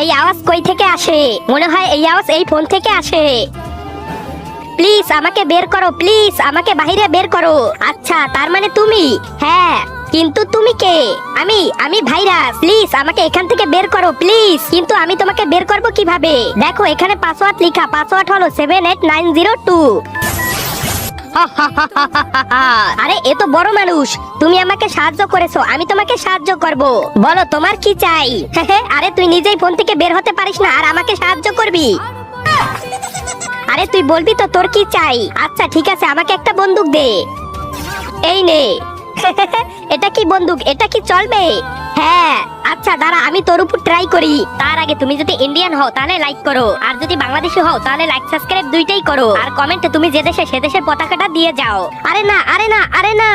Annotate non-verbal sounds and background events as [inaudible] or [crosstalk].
এই আওয়াজ কই থেকে আসে? মনে হয় এই আওয়াজ এই ফোন থেকে আসে। প্লিজ আমাকে বের করো, প্লিজ আমাকে বাইরে বের করো। আচ্ছা তার মানে তুমি? হ্যাঁ কিন্তু তুমি কে? আমি আমি ভাইরাস। প্লিজ আমাকে এখান থেকে বের করো, প্লিজ। কিন্তু আমি তোমাকে বের করব কীভাবে? দেখো, এখানে পাসওয়ার্ড লেখা। পাসওয়ার্ড হলো seven eight nine zero two [laughs] আরে, এ তো বড় মানুষ। তুমি আমাকে সাহায্য করেছ, আমি তোমাকে সাহায্য করব। বলো, তোমার কি চাই? [laughs] আরে, তুই নিজেই ফোন থেকে বের হতে পারিস না, আর আমাকে সাহায্য করবি? [laughs] আরে, তুই বলবি তো তোর কি চাই? আচ্ছা ঠিক আছে, আমাকে একটা বন্দুক দে। এই নে। এটা কি বন্দুক? এটা কি চলবে হ্যাঁ। আচ্ছা আমি তোর উপর ট্রাই করি। তার আগে তুমি যদি ইন্ডিয়ান হও, তাহলে লাইক করো। আর যদি বাংলাদেশি হও, তাহলে লাইক সাবস্ক্রাইব দুইটাই করো। আর কমেন্টে তুমি যে দেশে, সে দেশের পতাকাটা দিয়ে যাও। আরে না আরে না আরে না।